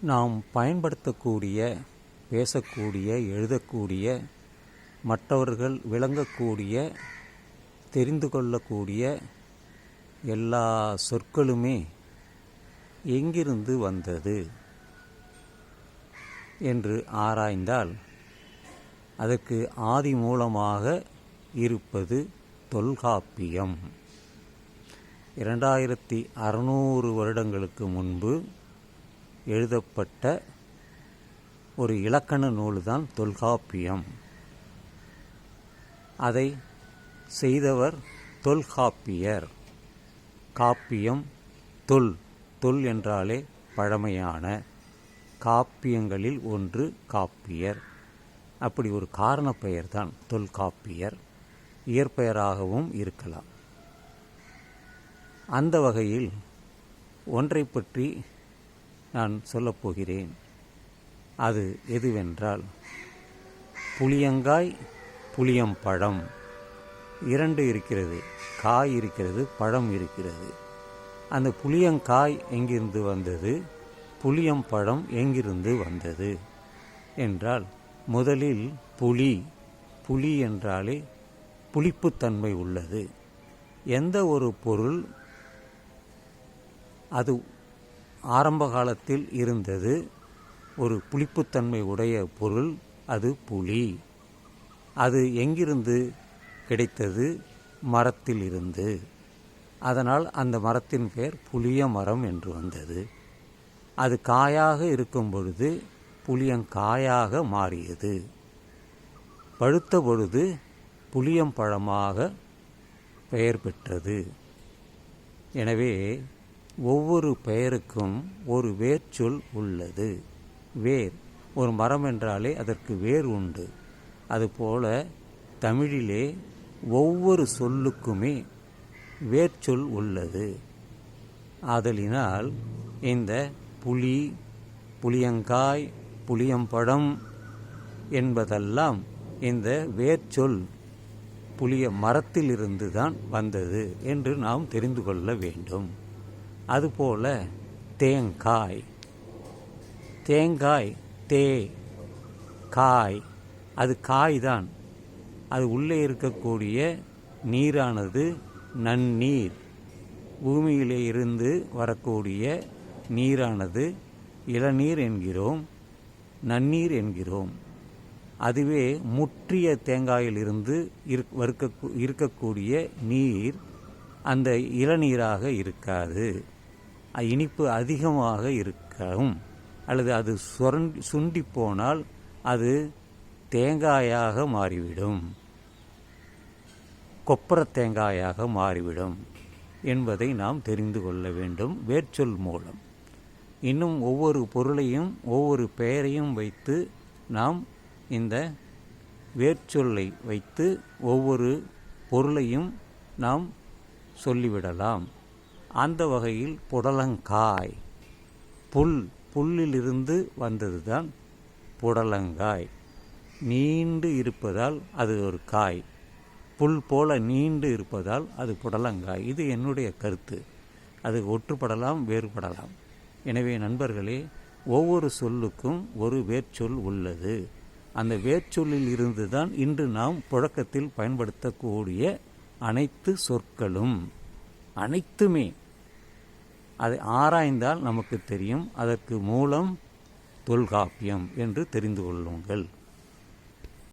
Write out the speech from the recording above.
நாம் பயன்படுத்தக்கூடிய பேசக்கூடிய எழுதக்கூடிய மற்றவர்கள் விளங்கக்கூடிய தெரிந்து கொள்ளக்கூடிய எல்லா சொற்களுமே எங்கிருந்து வந்தது என்று ஆராய்ந்தால் அதற்கு ஆதி மூலமாக இருப்பது தொல்காப்பியம். இரண்டாயிரத்தி அறநூறு வருடங்களுக்கு முன்பு எழுதப்பட்ட ஒரு இலக்கண நூல்தான் தொல்காப்பியம். அதை செய்தவர் தொல்காப்பியர். காப்பியம் தொல். தொல் என்றாலே பழமையான காப்பியங்களில் ஒன்று காப்பியர். அப்படி ஒரு காரண பெயர்தான் தொல்காப்பியர். இயற்பெயராகவும் இருக்கலாம். அந்த வகையில் ஒன்றை பற்றி நான் சொல்லப்போகிறேன். அது எதுவென்றால் புளியங்காய் புளியம்பழம் இரண்டு இருக்கிறது. காய் இருக்கிறது பழம் இருக்கிறது. அந்த புளியங்காய் எங்கிருந்து வந்தது? புளியம்பழம் எங்கிருந்து வந்தது? என்றால் முதலில் புளி. புளி என்றாலே புளிப்புத்தன்மை உள்ளது. எந்த ஒரு பொருள் அது ஆரம்ப காலத்தில் இருந்தது ஒரு புளிப்புத்தன்மை உடைய பொருள் அது புலி அது எங்கிருந்து கிடைத்தது? மரத்தில் இருந்து. அதனால் அந்த மரத்தின் பெயர் புளிய மரம் என்று வந்தது. அது காயாக இருக்கும் பொழுது புளியங்காயாக மாறியது. பழுத்த பொழுது புளியம்பழமாக பெயர் பெற்றது. எனவே ஒவ்வொரு பெயருக்கும் ஒரு வேர்ச்சொல் உள்ளது. வேர் ஒரு மரம் என்றாலே அதற்கு வேர் உண்டு. அதுபோல தமிழிலே ஒவ்வொரு சொல்லுக்குமே வேர்ச்சொல் உள்ளது. ஆதலினால் இந்த புலி புளியங்காய் புளியம்படம் என்பதெல்லாம் இந்த வேர்ச்சொல் புளிய மரத்திலிருந்து தான் வந்தது என்று நாம் தெரிந்து கொள்ள வேண்டும். அதுபோல் தேங்காய். தேங்காய் தே காய். அது காய் தான் அது உள்ளே இருக்கக்கூடிய நீரானது நன்னீர். பூமியிலே இருந்து வரக்கூடிய நீரானது இளநீர் என்கிறோம் நன்னீர் என்கிறோம். அதுவே முற்றிய தேங்காயிலிருந்து இருக்க இருக்கக்கூடிய நீர் அந்த இளநீராக இருக்காது. இனிப்பு அதிகமாக இருக்கும். அல்லது அது சுரண் சுண்டி போனால் அது தேங்காயாக மாறிவிடும். கொப்பர தேங்காயாக மாறிவிடும் என்பதை நாம் தெரிந்து கொள்ள வேண்டும் வேர்ச்சொல் மூலம். இன்னும் ஒவ்வொரு பொருளையும் ஒவ்வொரு பெயரையும் வைத்து நாம் இந்த வேர்ச்சொல்லை வைத்து ஒவ்வொரு பொருளையும் நாம் சொல்லிவிடலாம். அந்த வகையில் புடலங்காய். புல் புல்லிலிருந்து வந்தது தான் புடலங்காய். நீண்டு இருப்பதால் அது ஒரு காய். புல் போல நீண்டு இருப்பதால் அது புடலங்காய். இது என்னுடைய கருத்து. அது ஒற்றுப்படலாம் வேறுபடலாம். எனவே நண்பர்களே ஒவ்வொரு சொல்லுக்கும் ஒரு வேர்ச்சொல் உள்ளது. அந்த வேர்ச்சொல்லில் இருந்து தான் இன்று நாம் புழக்கத்தில் பயன்படுத்தக்கூடிய அனைத்து சொற்களும். அனைத்துமே அதை ஆராய்ந்தால் நமக்கு தெரியும். அதற்கு மூலம் தொல்காப்பியம் என்று தெரிந்து கொள்ளுங்கள்.